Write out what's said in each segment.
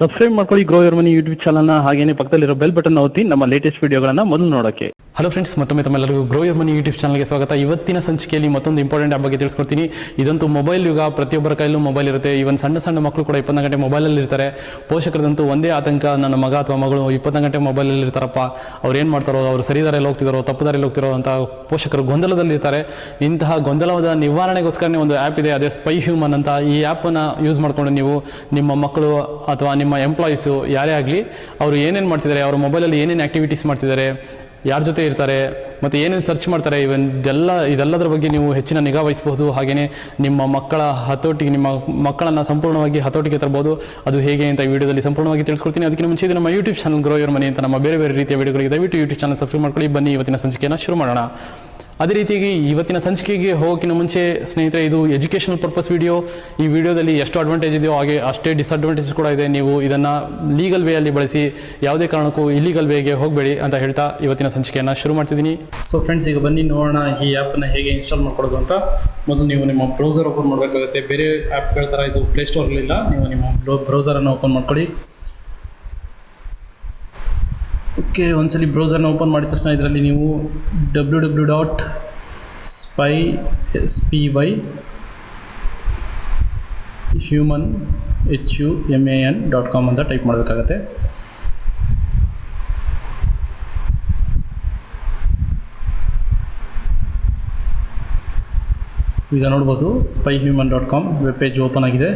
Subscribe ಮಾಡ್ಕೊಳ್ಳಿ grow your money YouTube ಚಾನಲ್ನ ಹಾಗೇನೆ ಪಕ್ಕದಲ್ಲಿರೋ ಬೆಲ್ ಬಟನ್ ಒತ್ತಿ ನಮ್ಮ ಲೇಟೆಸ್ಟ್ ವಿಡಿಯೋಗಳನ್ನ ಮೊದಲು ನೋಡೋಕೆ. ಹಲೋ ಫ್ರೆಂಡ್ಸ್ ಮತ್ತೊಮ್ಮೆ ತಮ್ಮೆಲ್ಲರಿಗೂ ಗ್ರೋ ಯರ್ ಮನಿ ಯೂಟ್ಯೂಬ್ ಚಾನಲ್ಗೆ ಸ್ವಾಗತ. ಇವತ್ತಿನ ಸಂಚಿಕೆಯಲ್ಲಿ ಮತ್ತೊಂದು ಇಂಪಾರ್ಟೆಂಟ್ ಬಗ್ಗೆ ತಿಳಿಸ್ಕೊಡ್ತೀನಿ. ಇದಂತೂ ಮೊಬೈಲ್ ಯುಗ, ಪ್ರತಿಯೊಬ್ಬರ ಕೈಲೂ ಮೊಬೈಲ್ ಇರುತ್ತೆ. ಇವನ್ ಸಣ್ಣ ಸಣ್ಣ ಮಕ್ಕಳು ಕೂಡ ಇಪ್ಪತ್ತು ಗಂಟೆ ಮೊಬೈಲಲ್ಲಿ ಇರ್ತಾರೆ. ಪೋಷಕರದಂತೂ ಒಂದೇ ಆತಂಕ, ನನ್ನ ಮಗ ಅಥವಾ ಮಗಳು ಇಪ್ಪತ್ತು ಗಂಟೆ ಮೊಬೈಲಲ್ಲಿ ಇರ್ತಾರಪ್ಪ. ಅವ್ರು ಏನು ಮಾಡ್ತಾರೋ, ಅವರು ಸರಿ ಹೋಗ್ತಿದಾರೋ ತಪ್ಪು ದಾರಿಯಲ್ಲಿ ಹೋಗ್ತಿರೋ ಅಂತ ಪೋಷಕರು ಗೊಂದಲದಲ್ಲಿ ಇರ್ತಾರೆ. ಇಂತಹ ಗೊಂದಲದ ನಿವಾರಣೆಗೋಸ್ಕರನೇ ಒಂದು ಆ್ಯಪ್ ಇದೆ, ಅದೇ ಸ್ಪೈ ಹ್ಯೂಮನ್ ಅಂತ. ಈ ಆ್ಯಪನ್ನು ಯೂಸ್ ಮಾಡಿಕೊಂಡು ನೀವು ನಿಮ್ಮ ಮಕ್ಕಳು ಅಥವಾ ನಿಮ್ಮ ಎಂಪ್ಲಾಯೀಸು ಯಾರೇ ಆಗಲಿ, ಅವರು ಏನೇನು ಮಾಡ್ತಿದ್ದಾರೆ, ಅವ್ರ ಮೊಬೈಲಲ್ಲಿ ಏನೇನು ಆ್ಯಕ್ಟಿವಿಟೀಸ್ ಮಾಡ್ತಿದ್ದಾರೆ ಯಾರ ಜೊತೆ ಇರ್ತಾರೆ, ಮತ್ತು ಏನೇನು ಸರ್ಚ್ ಮಾಡ್ತಾರೆ ಇವನ್ ಇದೆಲ್ಲ, ಇದೆಲ್ಲದರ ಬಗ್ಗೆ ನೀವು ಹೆಚ್ಚಿನ ನಿಗಾ ವಹಿಸಬಹುದು. ಹಾಗೆಯೇ ನಿಮ್ಮ ಮಕ್ಕಳ ಹತೋಟಿಗೆ, ನಿಮ್ಮ ಮಕ್ಕಳನ್ನು ಸಂಪೂರ್ಣವಾಗಿ ಹತೋಟಿಗೆ ತರಬಹುದು ಅದು ಹೇಗೆ ಅಂತ ಈ ವಿಡಿಯೋದಲ್ಲಿ ಸಂಪೂರ್ಣವಾಗಿ ತಿಳಿಸ್ಕೊಡ್ತೀನಿ. ಅದಕ್ಕೆ ಮುಂಚೆ ನಮ್ಮ YouTube channel grow your money ಅಂತ ನಮ್ಮ ಬೇರೆ ಬೇರೆ ರೀತಿಯ ವಿಡಿಯೋಗಳಿಗೆ ದಯವಿಟ್ಟು ಯೂಟ್ಯೂಬ್ ಚಾನಲ್ ಸಬ್ಸ್ಕ್ರೈಬ್ ಮಾಡ್ಕೊಳ್ಳಿ. ಬನ್ನಿ ಇವತ್ತಿನ ಸಂಚಿಕೆಯನ್ನು ಶುರು ಮಾಡೋಣ. ಅದೇ ರೀತಿಯಾಗಿ ಇವತ್ತಿನ ಸಂಚಿಕೆಗೆ ಹೋಗೋಕ್ಕಿಂತ ಮುಂಚೆ, ಸ್ನೇಹಿತರೆ, ಇದು ಎಜುಕೇಷನಲ್ ಪರ್ಪಸ್ ವಿಡಿಯೋ ಈ ವಿಡಿಯೋದಲ್ಲಿ ಎಷ್ಟು ಅಡ್ವಾಂಟೇಜ್ ಇದೆಯೋ ಹಾಗೆ ಅಷ್ಟೇ ಡಿಸ್ಅಡ್ವಾಂಟೇಜ್ ಕೂಡ ಇದೆ. ನೀವು ಇದನ್ನು ಲೀಗಲ್ ವೇಯಲ್ಲಿ ಬಳಸಿ ಯಾವುದೇ ಕಾರಣಕ್ಕೂ ಇಲ್ಲೀಗಲ್ ವೇಗೆ ಹೋಗಬೇಡಿ ಅಂತ ಹೇಳ್ತಾ ಇವತ್ತಿನ ಸಂಚಿಕೆಯನ್ನು ಶುರು ಮಾಡ್ತಿದ್ದೀನಿ. ಸೊ ಫ್ರೆಂಡ್ಸ್ ಈಗ ಬನ್ನಿ ನೋಡೋಣ ಈ ಆ್ಯಪನ್ನು ಹೇಗೆ ಇನ್ಸ್ಟಾಲ್ ಮಾಡ್ಕೊಳ್ಳೋದು ಅಂತ. ಮೊದಲು ನೀವು ನಿಮ್ಮ ಬ್ರೌಸರ್ ಓಪನ್ ಮಾಡಬೇಕಾಗುತ್ತೆ. ಬೇರೆ ಆ್ಯಪ್ಗಳ ಥರ ಇದು ಪ್ಲೇಸ್ಟೋರ್ಗಳಿಲ್ಲ ನೀವು ನಿಮ್ಮ ಬ್ರೌಸರನ್ನು ಓಪನ್ ಮಾಡ್ಕೊಳ್ಳಿ. ಓಕೆ, ಒಂದ್ಸಲಿ ಬ್ರೌಸರ್ನ ಓಪನ್ ಮಾಡಿದ ತಕ್ಷಣ ಇದರಲ್ಲಿ ನೀವು W W dot spy S P Y human H U M A N dot com ಅಂತ ಟೈಪ್ ಮಾಡಬೇಕಾಗತ್ತೆ. ಈಗ ನೋಡ್ಬೋದು spy human dot com web page open ಆಗಿದೆ.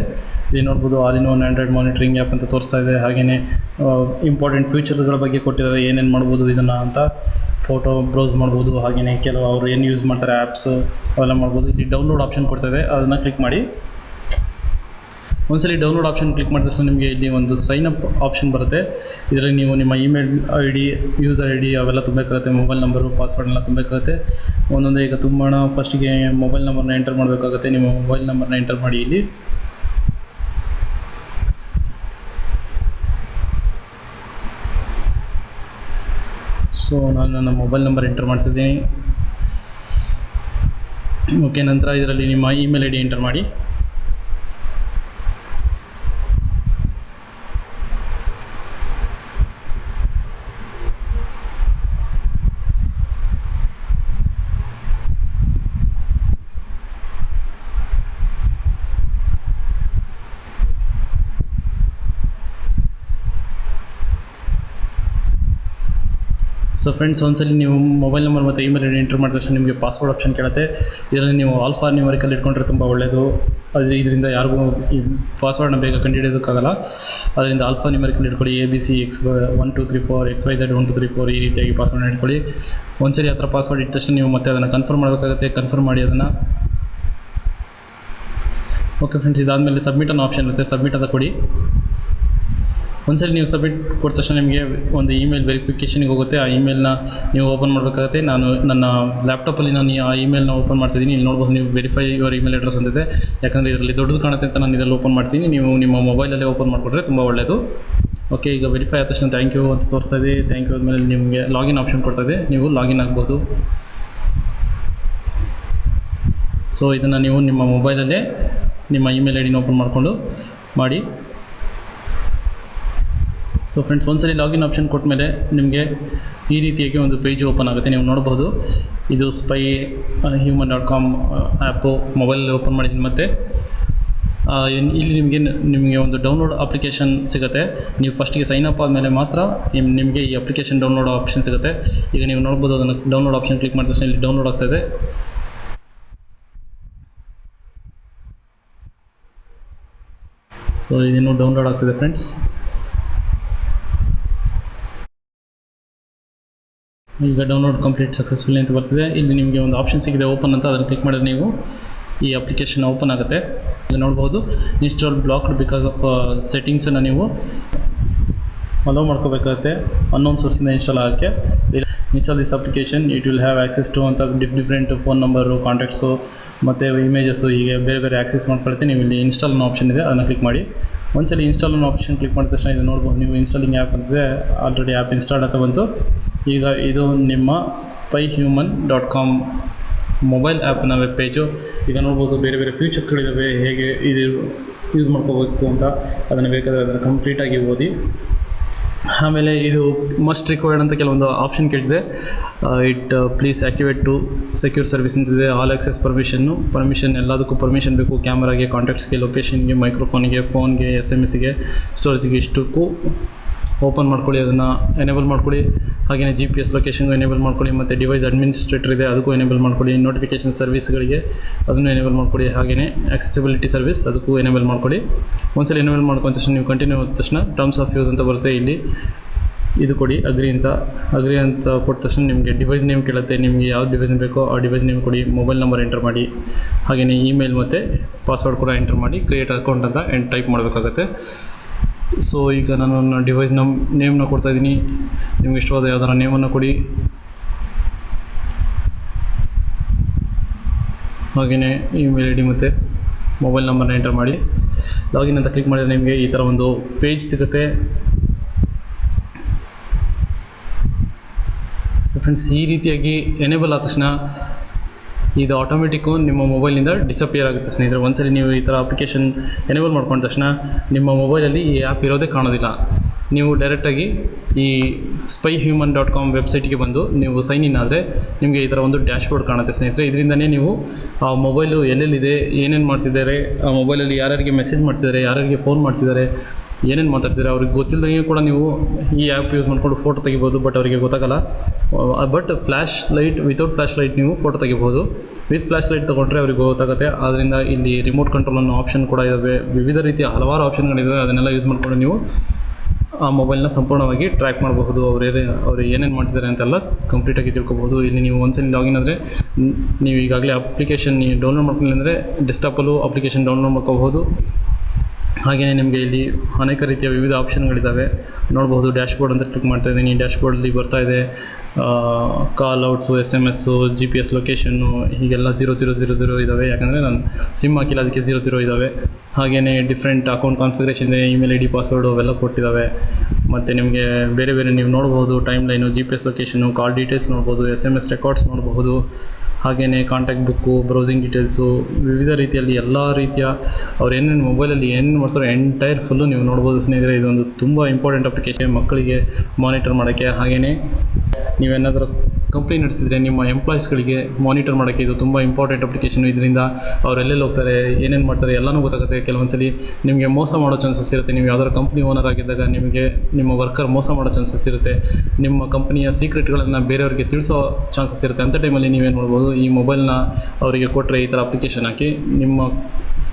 ಇಲ್ಲಿ ನೋಡ್ಬೋದು all in one Android monitoring app ಅಂತ ತೋರಿಸ್ತಾ ಇದೆ. ಹಾಗೆಯೇ ಇಂಪಾರ್ಟೆಂಟ್ ಫೀಚರ್ಸ್ಗಳ ಬಗ್ಗೆ ಕೊಟ್ಟಿದ್ದಾರೆ. ಏನೇನು ಮಾಡ್ಬೋದು ಇದನ್ನು ಅಂತ ಫೋಟೋ ಬ್ರೌಸ್ ಮಾಡ್ಬೋದು. ಹಾಗೆಯೇ ಕೆಲವು ಅವರು ಏನು ಯೂಸ್ ಮಾಡ್ತಾರೆ ಆ್ಯಪ್ಸ್ ಅವೆಲ್ಲ ಮಾಡ್ಬೋದು. ಇಲ್ಲಿ ಡೌನ್ಲೋಡ್ ಆಪ್ಷನ್ ಕೊಡ್ತಾಯಿದೆ ಅದನ್ನು ಕ್ಲಿಕ್ ಮಾಡಿ. ಒಂದ್ಸಲಿ ಡೌನ್ಲೋಡ್ ಆಪ್ಷನ್ ಕ್ಲಿಕ್ ಮಾಡಿದ ತಕ್ಷಣ ನಿಮಗೆ ಇಲ್ಲಿ ಒಂದು ಸೈನ್ ಅಪ್ ಆಪ್ಷನ್ ಬರುತ್ತೆ. ಇದರಲ್ಲಿ ನೀವು ನಿಮ್ಮ email I D user I D ಅವೆಲ್ಲ ತುಂಬಬೇಕಾಗುತ್ತೆ. ಮೊಬೈಲ್ ನಂಬರು ಪಾಸ್ವರ್ಡ್ ಎಲ್ಲ ತುಂಬಬೇಕಾಗುತ್ತೆ. ಒಂದೊಂದೇ, ಈಗ ತುಂಬೋಣ ಫಸ್ಟಿಗೆ ಮೊಬೈಲ್ ನಂಬರ್ನ ಎಂಟರ್ ಮಾಡಬೇಕಾಗುತ್ತೆ. ನಿಮ್ಮ ಮೊಬೈಲ್ ನಂಬರ್ನ ಎಂಟರ್ ಮಾಡಿ ಇಲ್ಲಿ. ಸೊ ನಾನು ನನ್ನ ಮೊಬೈಲ್ ನಂಬರ್ ಎಂಟರ್ ಮಾಡ್ತಿದ್ದೀನಿ. ಓಕೆ ನಂತರ ಇದರಲ್ಲಿ ನಿಮ್ಮ ಇಮೇಲ್ ಐ ಡಿ ಎಂಟರ್ ಮಾಡಿ. ಸೊ ಫ್ರೆಂಡ್ಸ್ ಒಂದ್ಸಲಿ ನೀವು ಮೊಬೈಲ್ ನಂಬರ್ ಮತ್ತು ಇಮೇಲ್ ಐಡಿ ಎಂಟರ್ ಮಾಡಿದ ತಕ್ಷಣ ನಿಮಗೆ ಪಾಸ್ವರ್ಡ್ ಆಪ್ಷನ್ ಕೇಳುತ್ತೆ. ಇದರಲ್ಲಿ ನೀವು ಆಲ್ಫಾ ನ್ಯೂಮರಿಕಲ್ ಇಟ್ಕೊಂಡ್ರೆ ತುಂಬ ಒಳ್ಳೆಯದು ಅದು ಇದರಿಂದ ಯಾರಿಗೂ ಈ ಪಾಸ್ವರ್ಡ್ನ ಬೇಗ ಕಂಡುಹಿಡಿಯೋದಕ್ಕಾಗಲ್ಲ. ಅದರಿಂದ ಆಲ್ಫಾ ನ್ಯೂಮರಿಕಲ್ ಇಟ್ಕೊಳ್ಳಿ A B C X one two three four X Y Z one two three four ಈ ರೀತಿಯಾಗಿ ಪಾಸ್ವರ್ಡ್ನ ಇಟ್ಕೊಳ್ಳಿ. ಒಂದ್ಸಲಿ ಆ ಥರ ಪಾಸ್ವರ್ಡ್ ಇಟ್ಟ ತಕ್ಷಣ ನೀವು ಮತ್ತೆ ಅದನ್ನು ಕನ್ಫರ್ಮ್ ಮಾಡಬೇಕಾಗುತ್ತೆ. ಕನ್ಫರ್ಮ್ ಮಾಡಿ ಅದನ್ನು. ಓಕೆ ಫ್ರೆಂಡ್ಸ್ ಇದಾದಮೇಲೆ ಸಬ್ಮಿಟ್ ಅನ್ನೋ ಆಪ್ಷನ್ ಇರುತ್ತೆ. ಸಬ್ಮಿಟ್ ಅದ ಕೊಡಿ. ಒಂದ್ಸಲಿ ನೀವು ಸಬ್ಮಿಟ್ ಕೊಟ್ಟ ತಕ್ಷಣ ನಿಮಗೆ ಒಂದು ಇಮೇಲ್ ವೆರಿಫಿಕೇಷನ್ಗೆ ಹೋಗುತ್ತೆ. ಆ ಇಮೇಲ್ನ ನೀವು ಓಪನ್ ಮಾಡಬೇಕಾಗುತ್ತೆ. ನಾನು ನನ್ನ ಲ್ಯಾಪ್ಟಾಪಲ್ಲಿ ನಾನು ಆ ಇಮೇಲ್ನ ಓಪನ್ ಮಾಡ್ತಿದ್ದೀನಿ. ಇಲ್ಲಿ ನೋಡ್ಬೋದು ನೀವು ವೆರಿಫೈ ಯುವರ್ ಇಮೇಲ್ ಅಡ್ರೆಸ್ ಅಂತಿದೆ ಯಾಕಂದರೆ ಇದರಲ್ಲಿ ದೊಡ್ಡದು ಕಾಣುತ್ತೆ ಅಂತ ನಾನು ಇದರಲ್ಲಿ ಓಪನ್ ಮಾಡ್ತೀನಿ. ನೀವು ನಿಮ್ಮ ಮೊಬೈಲಲ್ಲೇ ಓಪನ್ ಮಾಡಿಕೊಟ್ರೆ ತುಂಬ ಒಳ್ಳೆಯದು ಓಕೆ ಈಗ ವೆರಿಫೈ ಆದ ತಕ್ಷಣ ಥ್ಯಾಂಕ್ ಯು ಅಂತ ತೋರಿಸ್ತಾ ಇದೆ. ಥ್ಯಾಂಕ್ ಯು ಆದಮೇಲೆ ನಿಮಗೆ ಲಾಗಿನ್ ಆಪ್ಷನ್ ಕೊಡ್ತಾ ಇದೆ. ನೀವು ಲಾಗಿನ್ ಆಗ್ಬೋದು. ಸೊ ಇದನ್ನು ನೀವು ನಿಮ್ಮ ಮೊಬೈಲಲ್ಲೇ ನಿಮ್ಮ ಇಮೇಲ್ ಐ ಡಿನ ಓಪನ್ ಮಾಡಿಕೊಂಡು ಮಾಡಿ. ಸೊ ಫ್ರೆಂಡ್ಸ್ ಒಂದ್ಸಲಿ ಲಾಗಿನ್ ಆಪ್ಷನ್ ಕೊಟ್ಟ ಮೇಲೆ ನಿಮಗೆ ಈ ರೀತಿಯಾಗಿ ಒಂದು ಪೇಜ್ ಓಪನ್ ಆಗುತ್ತೆ. ನೀವು ನೋಡ್ಬೋದು. ಇದು spy human dot com app ಮೊಬೈಲಲ್ಲಿ ಓಪನ್ ಮಾಡಿದ್ದೀನಿ ಮತ್ತು. ಇಲ್ಲಿ ನಿಮಗೆ ನಿಮಗೆ ಒಂದು ಡೌನ್ಲೋಡ್ ಅಪ್ಲಿಕೇಶನ್ ಸಿಗುತ್ತೆ. ನೀವು ಫಸ್ಟಿಗೆ ಸೈನ್ ಅಪ್ ಆದಮೇಲೆ ಮಾತ್ರ ನಿಮ್ಮ ನಿಮಗೆ ಈ ಅಪ್ಲಿಕೇಶನ್ ಡೌನ್ಲೋಡ್ ಆಪ್ಷನ್ ಸಿಗುತ್ತೆ. ಈಗ ನೀವು ನೋಡ್ಬೋದು ಅದನ್ನು ಡೌನ್ಲೋಡ್ ಆಪ್ಷನ್ ಕ್ಲಿಕ್ ಮಾಡಿದ ತಕ್ಷಣ ಇಲ್ಲಿ ಡೌನ್ಲೋಡ್ ಆಗ್ತಾಯಿದೆ ಸೊ ಇದೇನು ಡೌನ್ಲೋಡ್ ಆಗ್ತಿದೆ ಫ್ರೆಂಡ್ಸ್ ಈಗ ಡೌನ್ಲೋಡ್ ಕಂಪ್ಲೀಟ್ ಸಕ್ಸಸ್ಫುಲ್ ಅಂತ ಬರ್ತಿದೆ. ಇಲ್ಲಿ ನಿಮಗೆ ಒಂದು ಆಪ್ಷನ್ ಸಿಗಿದೆ ಓಪನ್ ಅಂತ. ಅದನ್ನು ಕ್ಲಿಕ್ ಮಾಡಿದ್ರೆ ನೀವು ಈ ಅಪ್ಲಿಕೇಶನ್ ಓಪನ್ ಆಗುತ್ತೆ. ಇಲ್ಲಿ ನೋಡ್ಬೋದು ಇನ್ಸ್ಟಾಲ್ ಬ್ಲಾಕ್ಡ್ ಬಿಕಾಸ್ ಆಫ್ ಸೆಟ್ಟಿಂಗ್ಸನ್ನು ನೀವು ಅಲೋ ಮಾಡ್ಕೋಬೇಕಾಗುತ್ತೆ. ಅನ್ನೋನ್ ಸೋರ್ಸಿಂದ ಇನ್ಸ್ಟಾಲ್ ಆಗೋಕ್ಕೆ. Install this application it will have access to ಅಂತ diff different phone number contacts ಮತ್ತು ಇಮೇಜಸ್ಸು ಹೀಗೆ ಬೇರೆ ಬೇರೆ ಆಕ್ಸೆಸ್ ಮಾಡ್ಕೊಳ್ತೀನಿ ನೀವು ಇಲ್ಲಿ ಇನ್ಸ್ಟಾಲ್ ಅನ್ನೋ ಆಪ್ಷನ್ ಇದೆ, ಅದನ್ನು ಕ್ಲಿಕ್ ಮಾಡಿ. ಒಂದ್ಸಲಿ ಇನ್ಸ್ಟಾಲ್ ಅನ್ನೋ ಆಪ್ಷನ್ ಕ್ಲಿಕ್ ಮಾಡಿದ ತಕ್ಷಣ ಇದು ನೋಡ್ಬೋದು, ನೀವು ಇನ್ಸ್ಟಾಲಿಂಗ್ ಆ್ಯಪ್ ಅಂತಿದೆ. ಆಲ್ರೆಡಿ ಆ್ಯಪ್ ಇನ್ಸ್ಟಾಲ್ ಅಂತ ಬಂತು. ಈಗ ಇದು ನಿಮ್ಮ spy human dot com mobile ಆ್ಯಪ್ನ ವೆಬ್ ಪೇಜು ಈಗ ನೋಡ್ಬೋದು ಬೇರೆ ಬೇರೆ ಫೀಚರ್ಸ್ಗಳಿದ್ದಾವೆ ಹೇಗೆ ಇದು ಯೂಸ್ ಮಾಡ್ಕೋಬೇಕು ಅಂತ ಅದನ್ನು ಬೇಕಾದರೆ ಅದನ್ನು ಕಂಪ್ಲೀಟಾಗಿ ಓದಿ. ಆಮೇಲೆ ಇದು ಮಸ್ಟ್ ರಿಕ್ವೈರ್ಡ್ ಅಂತ ಕೆಲವೊಂದು option ಕೇಳ್ತಿದೆ it please activate to secure service ಅಂತಿದೆ ಆಲ್ ಆಕ್ಸೆಸ್ ಪರ್ಮಿಷನ್ನು ಪರ್ಮಿಷನ್ ಎಲ್ಲದಕ್ಕೂ ಪರ್ಮಿಷನ್ ಬೇಕು. ಕ್ಯಾಮ್ರಾಗೆ ಕಾಂಟ್ಯಾಕ್ಟ್ಸ್ಗೆ ಲೊಕೇಶನ್ಗೆ ಮೈಕ್ರೋಫೋನ್ಗೆ ಫೋನ್ಗೆ ಎಸ್ ಎಂ ಎಸ್ಗೆ ಸ್ಟೋರೇಜ್ಗೆ ಇಷ್ಟಕ್ಕೂ ಓಪನ್ ಮಾಡ್ಕೊಳ್ಳಿ, ಅದನ್ನು ಎನೇಬಲ್ ಮಾಡ್ಕೊಳ್ಳಿ. ಹಾಗೆಯೇ ಜಿ ಪಿ ಎಸ್ ಲೊಕೇಶನ್ಗೂ ಎನೇಬಲ್ ಮಾಡ್ಕೊಳ್ಳಿ, ಮತ್ತು ಡಿವೈಸ್ ಅಡ್ಮಿನಿಸ್ಟ್ರೇಟರ್ ಇದೆ, ಅದಕ್ಕೂ ಎನೇಬಲ್ ಮಾಡ್ಕೊಳ್ಳಿ. ನೋಟಿಫಿಕೇಷನ್ ಸರ್ವಿಸ್ಗಳಿಗೆ ಅದನ್ನು ಎನೇಬಲ್ ಮಾಡ್ಕೊಳ್ಳಿ. ಹಾಗೆಯೇ ಆಕ್ಸೆಸಿಬಿಲಿಟಿ ಸರ್ವಿಸ್ ಅದಕ್ಕೂ ಎನೇಬಲ್ ಮಾಡ್ಕೊಳ್ಳಿ. ಒಂದ್ಸಲ ಎನೇಬಲ್ ಮಾಡ್ಕೊಂಡ ತಕ್ಷಣ ನೀವು ಕಂಟಿನ್ಯೂ ಆದ ತಕ್ಷಣ ಟರ್ಮ್ಸ್ ಆಫ್ ಯೂಸ್ ಅಂತ ಬರುತ್ತೆ ಇಲ್ಲಿ. ಇದು ಕೊಡಿ, ಅಗ್ರಿ ಅಂತ. ಅಗ್ರಿ ಅಂತ ಕೊಟ್ಟ ತಕ್ಷಣ ನಿಮಗೆ ಡಿವೈಸ್ ನೇಮ್ ಕೇಳುತ್ತೆ. ನಿಮಗೆ ಯಾವ ಡಿವೈಸ್ ಬೇಕೋ ಆ ಡಿವೈಸ್ ನೇಮ್ ಕೊಡಿ ಮೊಬೈಲ್ ನಂಬರ್ ಎಂಟರ್ ಮಾಡಿ. ಹಾಗೆಯೇ ಇಮೇಲ್ ಮತ್ತು ಪಾಸ್ವರ್ಡ್ ಕೂಡ ಎಂಟರ್ ಮಾಡಿ ಕ್ರಿಯೇಟ್ ಅಕೌಂಟ್ ಅಂತ ಎಂಟ್ ಟೈಪ್ ಮಾಡಬೇಕಾಗತ್ತೆ. ಸೊ ಈಗ ನಾನು ನನ್ನ ಡಿವೈಸ್ ನಮ್ ನೇಮ್ನ ಕೊಡ್ತಾ ಇದ್ದೀನಿ. ನಿಮ್ಗೆ ಇಷ್ಟವಾದ ಯಾವ್ದಾರ ನೇಮನ್ನು ಕೊಡಿ. ಹಾಗೆಯೇ ಇಮೇಲ್ ಐ ಡಿ ಮತ್ತು ಮೊಬೈಲ್ ನಂಬರ್ನ ಎಂಟರ್ ಮಾಡಿ. ಲಾಗಿನ್ ಅಂತ ಕ್ಲಿಕ್ ಮಾಡಿದರೆ ನಿಮಗೆ ಈ ಥರ ಒಂದು ಪೇಜ್ ಸಿಗುತ್ತೆ. ಫ್ರೆಂಡ್ಸ್ ಈ ರೀತಿಯಾಗಿ ಎನೇಬಲ್ ಆದ ತಕ್ಷಣ ಇದು ಆಟೋಮೆಟಿಕ್ಕು ನಿಮ್ಮ ಮೊಬೈಲಿಂದ ಡಿಸಪಿಯರ್ ಆಗುತ್ತೆ ಸ್ನೇಹಿತರೆ. ಒಂದ್ಸರಿ ನೀವು ಈ ಥರ ಅಪ್ಲಿಕೇಶನ್ ಎನೇಬಲ್ ಮಾಡ್ಕೊಂಡ ತಕ್ಷಣ ನಿಮ್ಮ ಮೊಬೈಲಲ್ಲಿ ಈ ಆ್ಯಪ್ ಇರೋದೇ ಕಾಣೋದಿಲ್ಲ. ನೀವು ಡೈರೆಕ್ಟಾಗಿ ಈ ಸ್ಪೈ ಹ್ಯೂಮನ್ ಡಾಟ್ ಕಾಮ್ ವೆಬ್ಸೈಟ್ಗೆ ಬಂದು ನೀವು ಸೈನ್ ಇನ್ ಆದರೆ ನಿಮಗೆ ಈ ಥರ ಒಂದು ಡ್ಯಾಶ್ ಬೋರ್ಡ್ ಕಾಣುತ್ತೆ ಸ್ನೇಹಿತರೆ. ಇದರಿಂದನೇ ನೀವು ಆ ಮೊಬೈಲು ಎಲ್ಲೆಲ್ಲಿದೆ, ಏನೇನು ಮಾಡ್ತಿದ್ದಾರೆ, ಆ ಮೊಬೈಲಲ್ಲಿ ಯಾರ್ಯಾರಿಗೆ ಮೆಸೇಜ್ ಮಾಡ್ತಿದ್ದಾರೆ, ಯಾರ್ಯಾರಿಗೆ ಫೋನ್ ಮಾಡ್ತಿದ್ದಾರೆ ಏನೇನು ಮಾತಾಡ್ತೀರ ಅವ್ರಿಗೆ ಗೊತ್ತಿಲ್ಲದಂಗೆ ಕೂಡ ನೀವು ಈ ಆ್ಯಪ್ ಯೂಸ್ ಮಾಡಿಕೊಂಡು ಫೋಟೋ ತೆಗಿಬೋದು ಬಟ್ ಅವರಿಗೆ ಗೊತ್ತಾಗಲ್ಲ. But flash light without flash light ನೀವು ಫೋಟೋ ತೆಗಿಬೋದು. ವಿತ್ ಫ್ಲ್ಯಾಶ್ ಲೈಟ್ ತೊಗೊಂಡ್ರೆ ಅವ್ರಿಗೆ ಗೊತ್ತಾಗುತ್ತೆ. ಆದ್ದರಿಂದ ಇಲ್ಲಿ ರಿಮೋಟ್ ಕಂಟ್ರೋಲ್ ಅನ್ನೋ ಆಪ್ಷನ್ ಕೂಡ ಇದ್ದಾವೆ ವಿವಿಧ ರೀತಿಯ ಹಲವಾರು ಆಪ್ಷನ್ಗಳಿದ್ದಾವೆ ಅದನ್ನೆಲ್ಲ ಯೂಸ್ ಮಾಡಿಕೊಂಡು ನೀವು ಆ ಮೊಬೈಲ್ನ ಸಂಪೂರ್ಣವಾಗಿ ಟ್ರ್ಯಾಕ್ ಮಾಡಬಹುದು. ಅವ್ರು ಏನೇ, ಅವ್ರು ಏನೇನು ಮಾಡ್ತಿದ್ದಾರೆ ಅಂತೆಲ್ಲ ಕಂಪ್ಲೀಟಾಗಿ ತಿಳ್ಕೊಬೋದು ಇಲ್ಲಿ ನೀವು ಒಂದ್ಸಲಿ ಲಾಗಿನ್ ಆದರೆ ನೀವು ಈಗಾಗಲೇ ಅಪ್ಲಿಕೇಶನ್ ನೀವು ಡೌನ್ಲೋಡ್ ಮಾಡ್ಕೊಂಡಿಲ್ಲ ಅಂದರೆ ಡೆಸ್ಕ್ಟಾಪಲ್ಲೂ ಅಪ್ಲಿಕೇಶನ್ ಡೌನ್ಲೋಡ್ ಮಾಡ್ಕೋಬಹುದು. ಹಾಗೆಯೇ ನಿಮಗೆ ಇಲ್ಲಿ ಅನೇಕ ರೀತಿಯ ವಿವಿಧ ಆಪ್ಷನ್ಗಳಿದ್ದಾವೆ. ನೋಡ್ಬೋದು ಡ್ಯಾಶ್ಬೋರ್ಡ್ ಅಂತ ಕ್ಲಿಕ್ ಮಾಡ್ತಾ ಇದ್ದೀನಿ. ಡ್ಯಾಶ್ಬೋರ್ಡಲ್ಲಿ ಬರ್ತಾ ಇದೆ. Call outs S M S G P S location ಹೀಗೆಲ್ಲ ಜೀರೋ ಜೀರೋ ಜೀರೋ ಜೀರೋ ಇದ್ದಾವೆ ಯಾಕಂದರೆ ನಾನು ಸಿಮ್ ಹಾಕಿಲ್ಲ, ಅದಕ್ಕೆ ಜೀರೋ ಜೀರೋ ಇದ್ದಾವೆ ಹಾಗೆಯೇ ಡಿಫ್ರೆಂಟ್ ಅಕೌಂಟ್ ಕಾನ್ಫಿಗರೇಷನ್ ಇದೆ ಇಮೇಲ್ ಐ ಡಿ ಪಾಸ್ವರ್ಡು ಅವೆಲ್ಲ ಕೊಟ್ಟಿದ್ದಾವೆ ಮತ್ತು ನಿಮಗೆ ಬೇರೆ ಬೇರೆ ನೀವು ನೋಡ್ಬೋದು timeline G P S location call details ನೋಡ್ಬೋದು ಎಸ್ ಎಂ ಎಸ್ ರೆಕಾರ್ಡ್ಸ್ ನೋಡಬಹುದು. ಹಾಗೆಯೇ ಕಾಂಟ್ಯಾಕ್ಟ್ ಬುಕ್ಕು ಬ್ರೌಸಿಂಗ್ ಡೀಟೇಲ್ಸು ವಿವಿಧ ರೀತಿಯಲ್ಲಿ ಎಲ್ಲ ರೀತಿಯ ಅವ್ರು ಏನೇನು ಮೊಬೈಲಲ್ಲಿ ಏನೇನು ಮಾಡ್ತಾರೋ ಎಂಟೈರ್ ಫುಲ್ಲು ನೀವು ನೋಡ್ಬೋದು ಸ್ನೇಹಿತರೆ. ಇದೊಂದು ತುಂಬ ಇಂಪಾರ್ಟೆಂಟ್ ಅಪ್ಲಿಕೇಶನ್ ಮಕ್ಕಳಿಗೆ ಮಾನಿಟರ್ ಮಾಡೋಕ್ಕೆ. ಹಾಗೆಯೇ ನೀವೇನಾದರೂ ಕಂಪ್ನಿ ನಡೆಸಿದರೆ ನಿಮ್ಮ ಎಂಪ್ಲಾಯೀಸ್ಗಳಿಗೆ ಮಾನಿಟರ್ ಮಾಡೋಕ್ಕೆ ಇದು ತುಂಬ ಇಂಪಾರ್ಟೆಂಟ್ ಅಪ್ಲಿಕೇಶನ್ ಇದರಿಂದ ಅವ್ರು ಎಲ್ಲೆಲ್ಲಿ ಹೋಗ್ತಾರೆ, ಏನೇನು ಮಾಡ್ತಾರೆ ಎಲ್ಲನೂ ಗೊತ್ತಾಗುತ್ತೆ. ಕೆಲವೊಂದ್ಸಲಿ ನಿಮಗೆ ಮೋಸ ಮಾಡೋ ಚಾನ್ಸಸ್ ಇರುತ್ತೆ. ನೀವು ಯಾವ್ದಾದ್ರು ಕಂಪ್ನಿ ಓನರ್ ಆಗಿದ್ದಾಗ ನಿಮಗೆ ನಿಮ್ಮ ವರ್ಕರ್ ಮೋಸ ಮಾಡೋ ಚಾನ್ಸಸ್ ಇರುತ್ತೆ. ನಿಮ್ಮ ಕಂಪ್ನಿಯ ಸೀಕ್ರೆಟ್ಗಳನ್ನು ಬೇರೆಯವರಿಗೆ ತಿಳಿಸೋ ಚಾನ್ಸಸ್ ಇರುತ್ತೆ. ಅಂಥ ಟೈಮಲ್ಲಿ ನೀವೇನು ಮಾಡ್ಬೋದು, ಈ ಮೊಬೈಲ್ನ ಅವರಿಗೆ ಕೊಟ್ಟರೆ ಈ ಥರ ಅಪ್ಲಿಕೇಶನ್ ಹಾಕಿ ನಿಮ್ಮ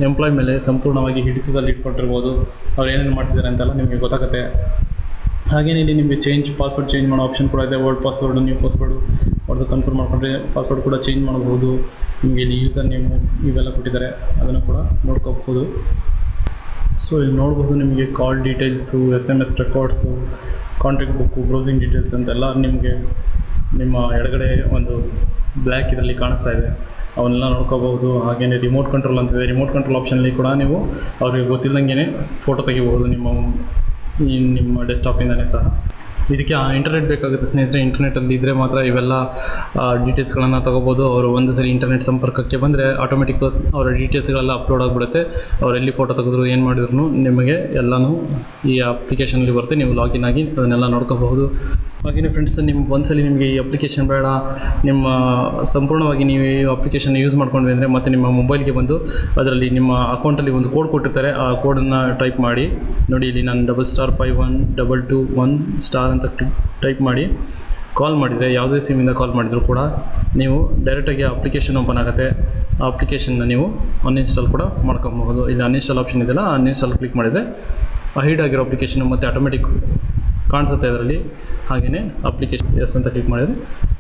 ಎಂಪ್ಲಾಯ್ ಮೇಲೆ ಸಂಪೂರ್ಣವಾಗಿ ಹಿಡಿತದಲ್ಲಿ ಇಟ್ಕೊಂಡಿರ್ಬೋದು. ಅವ್ರು ಏನೇನು ಮಾಡ್ತಿದ್ದಾರೆ ಅಂತೆಲ್ಲ ನಿಮಗೆ ಗೊತ್ತಾಗುತ್ತೆ. ಹಾಗೇನೇ ಇಲ್ಲಿ ನಿಮಗೆ ಚೇಂಜ್ ಪಾಸ್ವರ್ಡ್ ಚೇಂಜ್ ಮಾಡೋ ಆಪ್ಷನ್ ಕೂಡ ಇದೆ. ಓಲ್ಡ್ ಪಾಸ್ವರ್ಡ್ ನ್ಯೂ ಪಾಸ್ವರ್ಡ್ ಅವ್ರದ್ದು ಕನ್ಫರ್ಮ್ ಮಾಡಿಕೊಂಡ್ರೆ ಪಾಸ್ವರ್ಡ್ ಕೂಡ ಚೇಂಜ್ ಮಾಡಬಹುದು. ನಿಮಗೆ ಇಲ್ಲಿ ಯೂಸರ್ ನೇಮು ಇವೆಲ್ಲ ಕೊಟ್ಟಿದ್ದಾರೆ. ಅದನ್ನು ಕೂಡ ನೋಡ್ಕೋಬಹುದು. ಸೊ ಇಲ್ಲಿ ನೋಡ್ಬೋದು ನಿಮಗೆ call details S M S records contact book browsing details ಅಂತೆಲ್ಲ ನಿಮಗೆ ನಿಮ್ಮ ಎಡಗಡೆ ಒಂದು ಬ್ಲ್ಯಾಕ್ ಇದರಲ್ಲಿ ಕಾಣಿಸ್ತಾ ಇದೆ. ಅವನ್ನೆಲ್ಲ ನೋಡ್ಕೋಬಹುದು. ಹಾಗೆಯೇ ರಿಮೋಟ್ ಕಂಟ್ರೋಲ್ ಅಂತಿದೆ ರಿಮೋಟ್ ಕಂಟ್ರೋಲ್ ಆಪ್ಷನಲ್ಲಿ ಕೂಡ ನೀವು ಅವ್ರಿಗೆ ಗೊತ್ತಿಲ್ಲದಂಗೆ ಫೋಟೋ ತೆಗಿಬಹುದು. ನಿಮ್ಮ ಈ ನಿಮ್ಮ ಡೆಸ್ಕ್ಟಾಪಿಂದನೇ ಸಹ. ಇದಕ್ಕೆ ಇಂಟರ್ನೆಟ್ ಬೇಕಾಗುತ್ತೆ ಸ್ನೇಹಿತರೆ ಇಂಟರ್ನೆಟಲ್ಲಿ ಇದ್ದರೆ ಮಾತ್ರ ಇವೆಲ್ಲ ಡೀಟೇಲ್ಸ್ಗಳನ್ನು ತಗೋಬೋದು. ಅವರು ಒಂದು ಸರಿ ಇಂಟರ್ನೆಟ್ ಸಂಪರ್ಕಕ್ಕೆ ಬಂದರೆ ಆಟೋಮೆಟಿಕ್ ಅವರ ಡೀಟೇಲ್ಸ್ಗಳೆಲ್ಲ ಅಪ್ಲೋಡ್ ಆಗಿಬಿಡುತ್ತೆ. ಅವ್ರು ಎಲ್ಲಿ ಫೋಟೋ ತೆಗೆದ್ರು, ಏನು ಮಾಡಿದ್ರು ನಿಮಗೆ ಎಲ್ಲನೂ ಈ ಅಪ್ಲಿಕೇಶನಲ್ಲಿ ಬರುತ್ತೆ. ನೀವು ಲಾಗಿನ್ ಆಗಿ ಅದನ್ನೆಲ್ಲ ನೋಡ್ಕೋಬಹುದು. ಹಾಗೆಯೇ ಫ್ರೆಂಡ್ಸ್ ನಿಮ್ಗೆ ಒಂದ್ಸಲಿ ನಿಮಗೆ ಈ ಅಪ್ಲಿಕೇಶನ್ ಬೇಡ. ನಿಮ್ಮ, ಸಂಪೂರ್ಣವಾಗಿ ನೀವು ಈ ಅಪ್ಲಿಕೇಶನ್ ಯೂಸ್ ಮಾಡ್ಕೊಂಡ್ವಿ ಅಂದರೆ ಮತ್ತೆ ನಿಮ್ಮ ಮೊಬೈಲ್ಗೆ ಬಂದು ಅದರಲ್ಲಿ ನಿಮ್ಮ ಅಕೌಂಟಲ್ಲಿ ಒಂದು ಕೋಡ್ ಕೊಟ್ಟಿರ್ತಾರೆ. ಆ ಕೋಡನ್ನು ಟೈಪ್ ಮಾಡಿ, ನೋಡಿ ಇಲ್ಲಿ ನಾನು double star five one double two one star ಅಂತ ಟೈಪ್ ಮಾಡಿ ಕಾಲ್ ಮಾಡಿದರೆ, ಯಾವುದೇ ಸಿಮ್ಮಿಂದ ಕಾಲ್ ಮಾಡಿದರೂ ಕೂಡ ನೀವು ಡೈರೆಕ್ಟಾಗಿ ಅಪ್ಲಿಕೇಶನ್ ಓಪನ್ ಆಗುತ್ತೆ. ಆ ಅಪ್ಲಿಕೇಶನ್ನ ನೀವು ಅನ್ಇನ್ಸ್ಟಾಲ್ ಕೂಡ ಮಾಡ್ಕೊಬಹುದು. ಇಲ್ಲಿ ಅನ್ಇನ್ಸ್ಟಾಲ್ ಆಪ್ಷನ್ ಇದೆಯಲ್ಲ ಅನ್ಇನ್ಸ್ಟಾಲ್ ಕ್ಲಿಕ್ ಮಾಡಿದರೆ ಹೈಡ್ ಆಗಿರೋ ಅಪ್ಲಿಕೇಶನ್ ಮತ್ತು ಆಟೋಮೆಟಿಕ್ ಕಾಣಿಸುತ್ತೆ ಅದರಲ್ಲಿ ಹಾಗೆಯೇ ಅಪ್ಲಿಕೇಶನ್ ಎಸ್ ಅಂತ ಕ್ಲಿಕ್ ಮಾಡಿದರೆ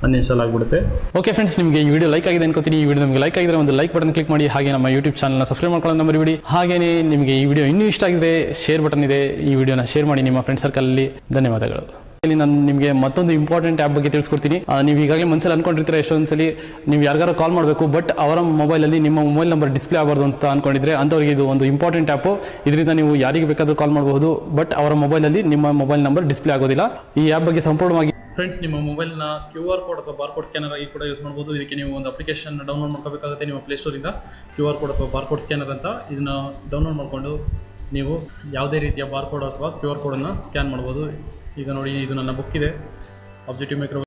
ಅನ್ಇನ್ಸ್ಟಾಲ್ ಆಗಿಬಿಡುತ್ತೆ. ಓಕೆ ಫ್ರೆಂಡ್ಸ್ ನಿಮಗೆ ಈ ವಿಡಿಯೋ ಲೈಕ್ ಆಗಿದೆ ಅನ್ಕೋತೀನಿ. ಈ ವಿಡಿಯೋ ನಿಮಗೆ ಲೈಕ್ ಆಗಿದ್ರೆ ಒಂದು ಲೈಕ್ ಬಟನ್ ಕ್ಲಿಕ್ ಮಾಡಿ. ಹಾಗೆ ನಮ್ಮ ಯೂಟ್ಯೂಬ್ ಚಾನಲ್ನ ಸಬ್ಸ್ಕ್ರೈಬ್ ಮಾಡ್ಕೊಳ್ಳೋದು ಬಿಡಿ ಹಾಗೆಯೇ ನಿಮಗೆ ಈ ವಿಡಿಯೋ ಇನ್ನೂ ಇಷ್ಟ ಆಗಿದೆ ಶೇರ್ ಬಟನ್ ಇದೆ. ಈ ವಿಡಿಯೋನ ಶೇರ್ ಮಾಡಿ ನಿಮ್ಮ ಫ್ರೆಂಡ್ ಸರ್ಕಲ್ಲಿ ಧನ್ಯವಾದಗಳು. ಇಲ್ಲಿ ನಾನು ನಿಮಗೆ ಮತ್ತೊಂದು ಇಂಪಾರ್ಟೆಂಟ್ ಆ್ಯಪ್ ಬಗ್ಗೆ ತಿಳಿಸ್ಕೊಡ್ತೀನಿ. ನೀವು ಈಗಾಗಲೇ ಮನಸ್ಸಲ್ಲಿ ಅನ್ಕೊಂಡಿರ್ತೀರ ಎಷ್ಟೊಂದ್ಸಲಿ ನೀವು ಯಾರಿಗಾರು ಕಾಲ್ ಮಾಡಬೇಕು ಬಟ್ ಅವರ ಮೊಬೈಲಲ್ಲಿ ನಿಮ್ಮ ಮೊಬೈಲ್ ನಂಬರ್ ಡಿಸ್ಪ್ಲೇ ಆಗಬಾರ್ದು ಅಂತ ಅನ್ಕೊಂಡಿದ್ರೆ ಅಂಥವ್ರಿಗೆ ಇದು ಒಂದು ಇಂಪಾರ್ಟೆಂಟ್ ಆ್ಯಪು ಇದರಿಂದ ನೀವು ಯಾರಿಗೆ ಬೇಕಾದರೂ ಕಾಲ್ ಮಾಡಬಹುದು ಬಟ್ ಅವರ ಮೊಬೈಲಲ್ಲಿ ನಿಮ್ಮ ಮೊಬೈಲ್ ನಂಬರ್ ಡಿಸ್ಪ್ಲೇ ಆಗೋದಿಲ್ಲ. ಈ ಆ್ಯಪ್ ಬಗ್ಗೆ ಸಂಪೂರ್ಣವಾಗಿ ಫ್ರೆಂಡ್ಸ್ ನಿಮ್ಮ ಮೊಬೈಲ್ನ ಕ್ಯೂ ಆರ್ ಕೋಡ್ ಅಥವಾ ಬಾರ್ ಕೋಡ್ ಸ್ಕ್ಯಾನರ್ ಆಗಿ ಕೂಡ ಯೂಸ್ ಮಾಡ್ಬೋದು. ಇದಕ್ಕೆ ನೀವು ಒಂದು ಅಪ್ಲಿಕೇಶನ್ ಡೌನ್ಲೋಡ್ ಮಾಡ್ಕೋಬೇಕಾಗುತ್ತೆ ನಿಮ್ಮ ಪ್ಲೇಸ್ಟೋರಿಂದ ಕ್ಯೂ ಆರ್ ಕೋಡ್ ಅಥವಾ ಬಾರ್ ಕೋಡ್ ಸ್ಕ್ಯಾನರ್ ಅಂತ ಇದನ್ನ ಡೌನ್ಲೋಡ್ ಮಾಡಿಕೊಂಡು ನೀವು ಯಾವುದೇ ರೀತಿಯ ಬಾರ್ ಕೋಡ್ ಅಥವಾ ಕ್ಯೂ ಆರ್ ಕೋಡನ್ನು ಸ್ಕ್ಯಾನ್ ಮಾಡ್ಬೋದು. ಈಗ ನೋಡಿ ಇದು ನನ್ನ ಬುಕ್ ಇದೆ. Objective micro